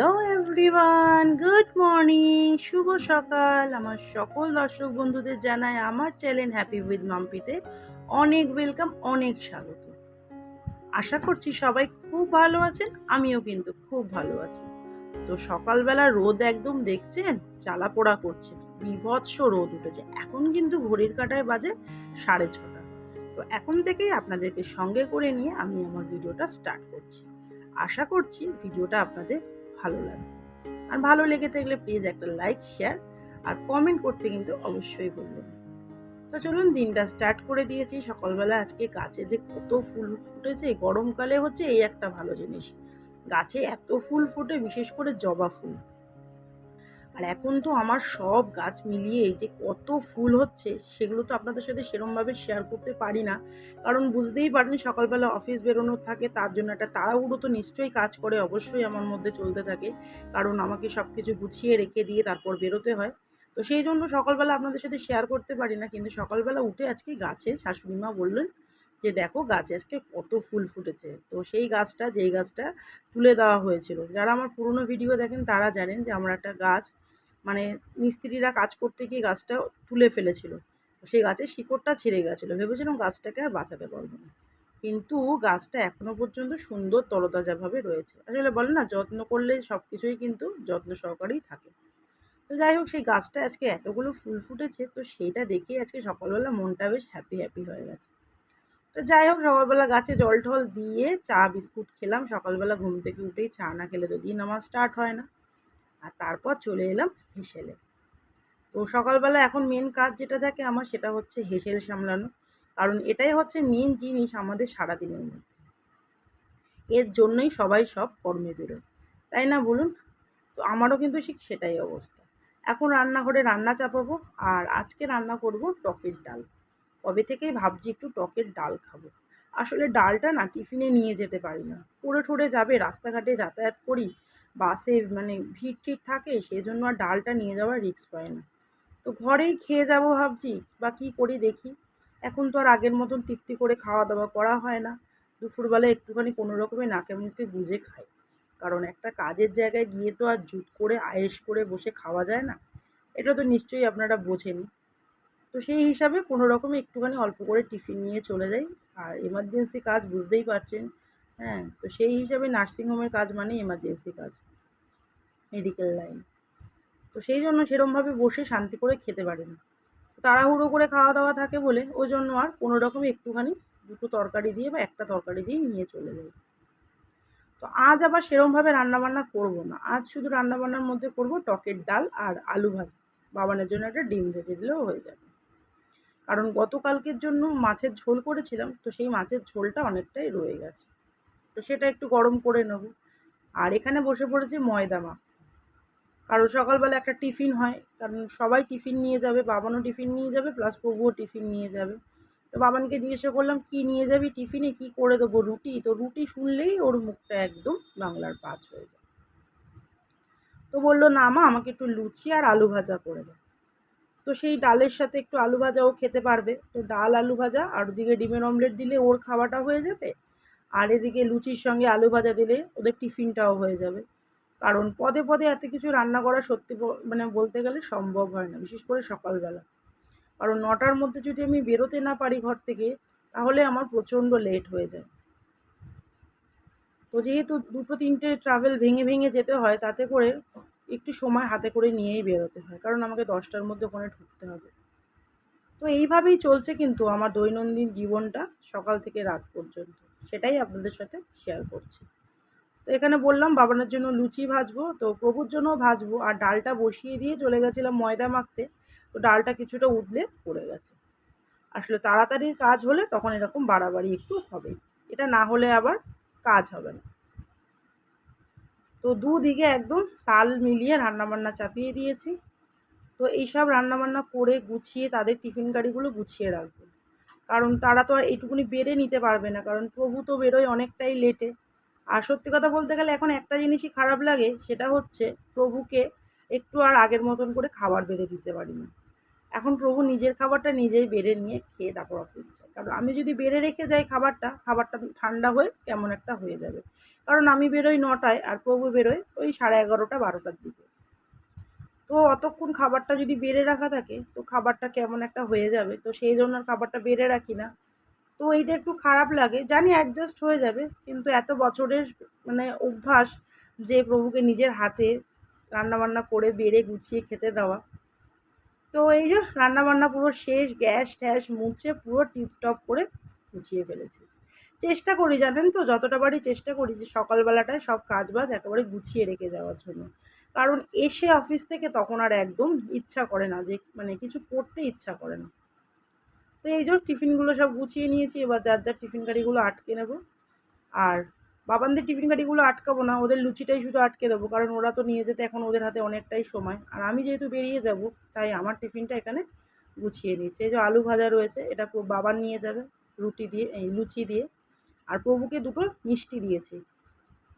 Hello everyone good morning শুভ সকাল। আমার সকল দর্শক বন্ধুদের জানাই আমার চ্যানেল হ্যাপি উইথ মাম্পিতে অনেক ওয়েলকাম অনেক স্বাগত। আশা করছি সবাই খুব ভালো আছেন, আমিও কিন্তু খুব ভালো আছি। তো সকালবেলা রোদ একদম দেখছেন চালা পোড়া করছে, বিভৎস রোদ উঠেছে। এখন কিন্তু ঘড়ির কাটায় বাজে সাড়ে ছটা। তো এখন থেকেই আপনাদেরকে সঙ্গে করে নিয়ে আমি আমার ভিডিওটা স্টার্ট করছি। আশা করছি ভিডিওটা আপনাদের ভালো লাগবে আর ভালো লেগে থাকলে প্লিজ একটা লাইক শেয়ার আর কমেন্ট করতে কিন্তু অবশ্যই বলবেন তো চলুন দিনটা স্টার্ট করে দিয়েছি। সকালবেলা আজকে গাছে যে কত ফুল ফুটেছে, গরমকালে হচ্ছে এই একটা ভালো জিনিস। গাছে এত ফুল ফুটে, বিশেষ করে জবা ফুল। আর এখন তো আমার সব গাছ মিলিয়ে যে কত ফুল হচ্ছে, সেগুলো তো আপনাদের সাথে সেরমভাবে শেয়ার করতে পারি না। কারণ বুঝতেই পারেন সকালবেলা অফিস বেরোনোর থাকে, তার জন্য একটা তাড়াহুড়ো তো নিশ্চয়ই কাজ করে, অবশ্যই আমার মধ্যে চলতে থাকে। কারণ আমাকে সব কিছু গুছিয়ে রেখে দিয়ে তারপর বেরোতে হয়। তো সেই জন্য সকালবেলা আপনাদের সাথে শেয়ার করতে পারি না, কিন্তু সকালবেলা উঠে আজকে গাছে শাশুড়ি মা বললেন যে দেখো গাছে আজকে কত ফুল ফুটেছে। তো সেই গাছটা, যেই গাছটা তুলে দেওয়া হয়েছিল। যারা আমার পুরনো ভিডিও দেখেন তারা জানেন যে আমরা একটা গাছ মানে মিস্ত্রিরা কাজ করতে গিয়ে গাছটা তুলে ফেলেছিল। সেই গাছের শিকড়টা ছিঁড়ে গেছিল। ভেবেছিলাম গাছটাকে আর বাঁচাতে পারব না। কিন্তু গাছটা এখনও পর্যন্ত সুন্দর তরতাজাভাবে রয়েছে। আসলে বলে না, যত্ন করলে সব কিছুই কিন্তু যত্ন সহকারেই থাকে। তো যাই হোক, সেই গাছটা আজকে এতগুলো ফুল ফুটেছে, তো সেইটা দেখেই আজকে সকালবেলা মনটা বেশ হ্যাপি হ্যাপি হয়ে গেছে। তো যাই হোক, সকালবেলা গাছে জল টল দিয়ে চা, বিস্কুট খেলাম। সকালবেলা ঘুম থেকে উঠেই চা না খেলে তো দিন আমার স্টার্ট হয় না। আর তারপর চলে এলাম হেসেলে। তো সকালবেলা এখন মেন কাজ যেটা থাকে আমার, সেটা হচ্ছে হেসেল সামলানো। কারণ এটাই হচ্ছে মেন জিনিস আমাদের সারাদিনের মধ্যে। এর জন্যই সবাই সব কর্মে বেরোয়। তাই না বলুন? তো আমারও কিন্তু ঠিক সেটাই অবস্থা। এখন রান্নাঘরে রান্না চাপাবো, আর আজকে রান্না করব টকের ডাল। কবে থেকেই ভাবছি একটু টকের ডাল খাব। আসলে ডালটা না টিফিনে নিয়ে যেতে পারি না। পড়ে ঠরে যাবে, রাস্তাঘাটে যাতায়াত করি, বাসে মানে ভিড় টিড় থাকে সেই জন্য আর ডালটা নিয়ে যাওয়ার রিস্ক পায় না। তো ঘরেই খেয়ে যাব ভাবছি, বা কী করি দেখি। এখন তো আর আগের মতন তৃপ্তি করে খাওয়া দাওয়া করা হয় না। দুপুরবেলা একটুখানি কোনো রকমে নাকে মুখে গুঁজে খাই। কারণ একটা কাজের জায়গায় গিয়ে তো আর জুত করে আয়েস করে বসে খাওয়া যায় না। এটা তো নিশ্চয়ই আপনারা বোঝেন তো সেই হিসাবে কোনো রকমে একটুখানি অল্প করে টিফিন নিয়ে চলে যাই। আর এমার্জেন্সি কাজ বুঝতেই পারছেন হ্যাঁ? তো সেই হিসাবে নার্সিংহোমের কাজ মানে এমার্জেন্সি কাজ মেডিকেল লাইন তো সেই জন্য সেরমভাবে বসে শান্তি করে খেতে পারি না। তাড়াহুড়ো করে খাওয়া দাওয়া থাকে বলে, ওই জন্য আর কোনো রকম একটুখানি দুটো তরকারি দিয়ে বা একটা তরকারি দিয়ে নিয়ে চলে যাই। তো আজ আবার সেরমভাবে রান্নাবান্না করব না। আজ শুধু রান্নাবান্নার মধ্যে করব টকের ডাল আর আলু ভাজা। বাবানের জন্য একটা ডিম ভেজে দিলেও হয়ে যাবে। কারণ গতকালকের জন্য মাছের ঝোল করেছিলাম, তো সেই মাছের ঝোলটা অনেকটাই রয়ে গেছে। তো সেটা একটু গরম করে নেব। আর এখানে বসে পড়েছে ময়দা মা। কারণ সকালবেলা একটা টিফিন হয়, কারণ সবাই টিফিন নিয়ে যাবে, বাবানও টিফিন নিয়ে যাবে, প্লাস প্রভুও টিফিন নিয়ে যাবে। তো বাবানকে জিজ্ঞাসা করলাম কি নিয়ে যাবি টিফিনে? কি করে দেবো রুটি? তো রুটি শুনলেই ওর মুখটা একদম বাংলার পাঁচ হয়ে যায়। তো বলল, না মা, আমাকে একটু লুচি আর আলু ভাজা করে দেয় তো সেই ডালের সাথে একটু আলু ভাজাও খেতে পারবে। তো ডাল, আলু ভাজা আর ওদিকে ডিমের অমলেট দিলে ওর খাওয়াটা হয়ে যাবে। আর এদিকে লুচির সঙ্গে আলু ভাজা দিলে ওদের টিফিনটাও হয়ে যাবে। কারণ পদে পদে এত কিছু রান্না করা সত্যি মানে বলতে গেলে সম্ভব হয় না, বিশেষ করে সকালবেলা। কারণ নটার মধ্যে যদি আমি বেরোতে না পারি ঘর থেকে, তাহলে আমার প্রচণ্ড লেট হয়ে যায়। তো যেহেতু দুটো তিনটে ট্রাভেল ভেঙে ভেঙে যেতে হয়, তাতে করে একটু সময় হাতে করে নিয়েই বেরোতে হয়, কারণ আমাকে দশটার মধ্যে ওখানে ঢুকতে হবে। তো এইভাবেই চলছে কিন্তু আমার দৈনন্দিন জীবনটা সকাল থেকে রাত পর্যন্ত। সেটাই আপনাদের সাথে শেয়ার করছি। তো এখানে বললাম, বাবানের জন্য লুচি ভাজবো, তো প্রভুর জন্যও ভাজবো, আর ডালটা বসিয়ে দিয়ে চলে গেছিলাম ময়দা মাখতে, তো ডালটা কিছুটা উদলে পড়ে গেছে। আসলে তাড়াতাড়ির কাজ হলে তখন এরকম বাড়াবাড়ি একটু হবে এটা না হলে আবার কাজ হবে না। তো দুদিকে একদম তাল মিলিয়ে রান্নাবান্না চাপিয়ে দিয়েছি। তো এইসব রান্নাবান্না করে গুছিয়ে তাদের টিফিন গাড়িগুলো গুছিয়ে রাখব। কারণ তারা তো আর এইটুকুনি বেড়ে নিতে পারবে না, কারণ প্রভু তো বেরোয় অনেকটাই লেটে আর সত্যি কথা বলতে গেলে এখন একটা জিনিসই খারাপ লাগে, সেটা হচ্ছে প্রভুকে একটু আর আগের মতন করে খাবার বেড়ে দিতে পারি না। এখন প্রভু নিজের খাবারটা নিজেই বেড়ে নিয়ে খেয়ে তারপর অফিস যায়। কারণ আমি যদি বেড়ে রেখে যাই খাবারটা খাবারটা ঠান্ডা হয়ে কেমন একটা হয়ে যাবে। কারণ আমি বেরোই নটায় আর প্রভু বেরোয় ওই সাড়ে এগারোটা, বারোটার দিকে। তো অতক্ষণ খাবারটা যদি বেড়ে রাখা থাকে, তো খাবারটা কেমন একটা হয়ে যাবে। তো সেই জন্য আর খাবারটা বেড়ে রাখি না। তো এইটা একটু খারাপ লাগে। জানি অ্যাডজাস্ট হয়ে যাবে, কিন্তু এত বছরের মানে অভ্যাস যে প্রভুকে নিজের হাতে রান্নাবান্না করে বেড়ে গুছিয়ে খেতে দেওয়া। তো এই যে রান্নাবান্না পুরো শেষ গ্যাস ট্যাস মুছে পুরো টিপটপ করে গুছিয়ে ফেলেছি। চেষ্টা করি, জানেন তো? যতটা বাড়ি চেষ্টা করি যে সকালবেলাটায় সব কাজ বাজ একেবারে গুছিয়ে রেখে যাওয়ার জন্য। কারণ এসে অফিস থেকে তখন আর একদম ইচ্ছা করে না যে মানে কিছু করতে ইচ্ছা করে না। তো এই যে টিফিনগুলো সব গুছিয়ে নিয়েছি, এবার যার যার টিফিন গাড়িগুলো আটকে নেব। আর বাবানদের টিফিন গাড়িগুলো আটকাবো না, ওদের লুচিটাই শুধু আটকে দেবো, কারণ ওরা তো নিয়ে যেতে এখন ওদের হাতে অনেকটাই সময়। আর আমি যেহেতু বেরিয়ে যাব, তাই আমার টিফিনটা এখানে গুছিয়ে নিচ্ছে। এই যে আলু ভাজা রয়েছে, এটা বাবার নিয়ে যাবে রুটি দিয়ে, এই লুচি দিয়ে। আর প্রভুকে দুটো মিষ্টি দিয়েছি।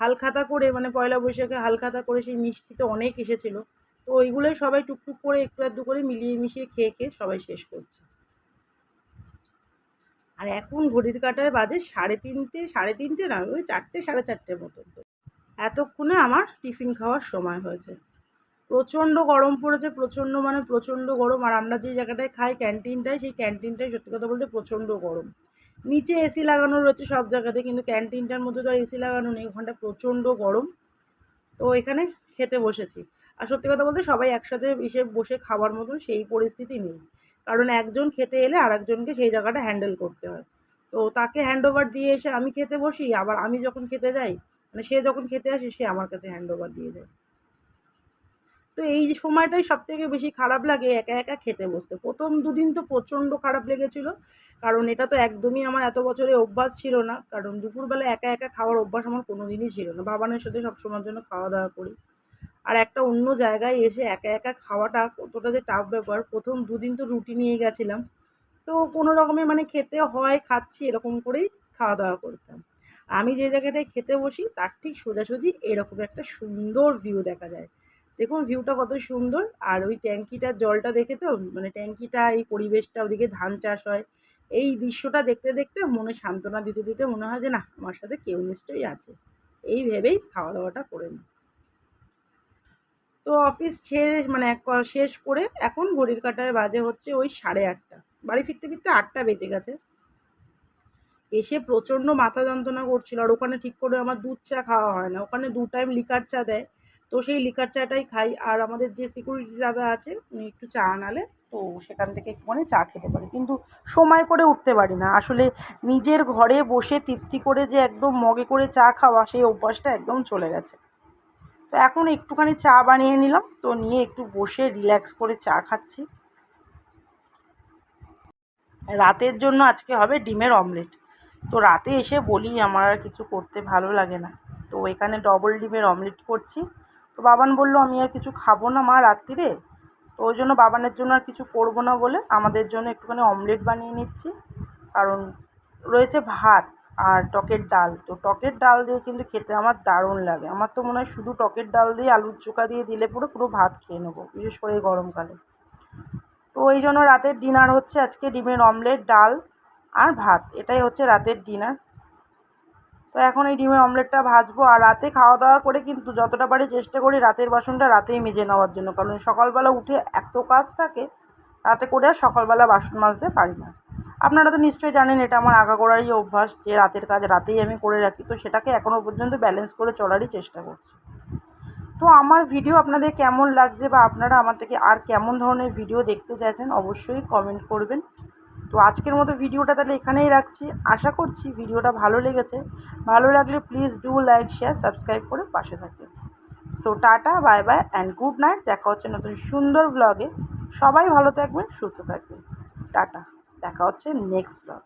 হালখাতা করে মানে পয়লা বৈশাখে হালখাতা করে সেই মিষ্টি তো অনেক এসেছিল। তো ওইগুলোই সবাই টুকটুক করে একটু আধটু করে মিলিয়ে মিশিয়ে খেয়ে খেয়ে সবাই শেষ করছে। আর এখন ঘড়ির কাটায় বাজে সাড়ে তিনটে সাড়ে তিনটে না, ওই চারটে, সাড়ে চারটের মতন এতক্ষণে আমার টিফিন খাওয়ার সময় হয়েছে। প্রচণ্ড গরম পড়েছে, প্রচণ্ড মানে প্রচণ্ড গরম। আর আমরা যে জায়গাটায় খাই, ক্যান্টিনটায়, সেই ক্যান্টিনটায় সত্যি কথা বলতে প্রচণ্ড গরম। নিচে এসি লাগানো রয়েছে সব জায়গাতে, কিন্তু ক্যান্টিনটার মধ্যে তো আর এসি লাগানো নেই, ওখানটা প্রচণ্ড গরম। তো এখানে খেতে বসেছি। আর সত্যি কথা বলতে সবাই একসাথে এসে বসে খাবার মতন সেই পরিস্থিতি নেই। কারণ একজন খেতে এলে আর একজনকে সেই জায়গাটা হ্যান্ডেল করতে হয়। তো তাকে হ্যান্ড ওভার দিয়ে এসে আমি খেতে বসি, আবার আমি যখন খেতে যাই মানে সে যখন খেতে আসে, সে আমার কাছে হ্যান্ড ওভার দিয়ে যায়। তো এই সময়টাই সব থেকে বেশি খারাপ লাগে একা একা খেতে বসতে। প্রথম দুদিন তো প্রচণ্ড খারাপ লেগেছিলো, কারণ এটা তো একদমই আমার এত বছরে অভ্যাস ছিল না, কারণ দুপুরবেলা একা একা খাওয়ার অভ্যাস আমার কোনো দিনই ছিল না। বাবানের সাথে সবসময়ের জন্য খাওয়া দাওয়া করি। আর একটা অন্য জায়গায় এসে একা একা খাওয়াটা কতটা যে টাফ ব্যাপার। প্রথম দুদিন তো রুটি নিয়ে গেছিলাম, তো কোনো রকমে মানে খেতে হয়, খাচ্ছি এরকম করেই খাওয়া দাওয়া করতাম। আমি যে জায়গাটায় খেতে বসি, তার ঠিক সোজাসুজি এরকম একটা সুন্দর ভিউ দেখা যায়। দেখুন ভিউটা কত সুন্দর। আর ওই ট্যাঙ্কিটার জলটা দেখে তো মানে ট্যাঙ্কিটা, এই পরিবেশটা, ওদিকে ধান চাষ হয়, এই দৃশ্যটা দেখতে দেখতে মনে সান্ত্বনা দিতে দিতে মনে হয় যে, না, আমার সাথে কেউ নিশ্চয়ই আছে। এই ভেবেই খাওয়া দাওয়াটা করে নিই। তো অফিস ছেড়ে মানে এক শেষ করে এখন ঘড়ির কাটায় বাজে হচ্ছে ওই সাড়ে আটটা। বাড়ি ফিরতে ফিরতে আটটা বেজে গেছে। এসে প্রচণ্ড মাথা যন্ত্রণা করছিল। আর ওখানে ঠিক করে আমার দুধ চা খাওয়া হয় না। ওখানে দু টাইম লিকার চা দেয়। তো সেই লিকার চাটাই খাই। আর আমাদের যে সিকিউরিটি দাদা আছে, উনি একটু চা আনালে, তো সেখান থেকে একটুখানি চা খেতে পারি। কিন্তু সময় করে উঠতে পারি না। আসলে নিজের ঘরে বসে তৃপ্তি করে যে একদম মগে করে চা খাওয়া, সেই অভ্যাসটা একদম চলে গেছে। তো এখন একটুখানি চা বানিয়ে নিলাম। তো নিয়ে একটু বসে রিল্যাক্স করে চা খাচ্ছি। রাতের জন্য আজকে হবে ডিমের অমলেট তো রাতে এসে বলি, আমার আর কিছু করতে ভালো লাগে না। তো এখানে ডবল ডিমের অমলেট করছি। তো বাবান বলল, আমি আর কিছু খাব না মা রাত্রিরে তো ওই জন্য বাবানের জন্য আর কিছু করব না বলে আমাদের জন্য একটুখানি অমলেট বানিয়ে নিচ্ছি। কারণ রয়েছে ভাত আর টকের ডাল। তো টকের ডাল দিয়ে কিন্তু খেতে আমার দারুণ লাগে। আমার তো মনে হয় শুধু টকের ডাল দিয়ে আলুর চোখা দিয়ে দিলে পুরো পুরো ভাত খেয়ে নেব, বিশেষ করে গরমকালে। তো ওই জন্য রাতের ডিনার হচ্ছে আজকে ডিমের অমলেট, ডাল আর ভাত। এটাই হচ্ছে রাতের ডিনার। তো এখন এই ডিমের অমলেটটা ভাজবো আর রাতে খাওয়া দাওয়া করে কিন্তু যতটা পারি চেষ্টা করি রাতের বাসনটা রাতেই মেজে নেওয়ার জন্য। কারণ সকালবেলা উঠে এত কাজ থাকে রাতে করে আর সকালবেলা বাসন মাজতে পারি না। আপনারা তো নিশ্চয়ই জানেন এটা আমার আগাগোড়ারই অভ্যাস যে রাতের কাজ রাতেই আমি করে রাখি। তো সেটাকে এখনও পর্যন্ত ব্যালেন্স করে চলারই চেষ্টা করছি। তো আমার ভিডিও আপনাদের কেমন লাগছে বা আপনারা আমার থেকে আর কেমন ধরনের ভিডিও দেখতে চাইছেন অবশ্যই কমেন্ট করবেন। তো আজকের মতো ভিডিওটা তাহলে এখানেই রাখছি। আশা করছি ভিডিওটা ভালো লেগেছে। ভালো লাগলে please do like share subscribe করে পাশে থাকবে so tata bye bye and good night দেখা হচ্ছে নতুন সুন্দর ব্লগে সবাই ভালো থাকবেন, সুস্থ থাকবেন। টাটা। দেখা হচ্ছে নেক্সট ব্লগ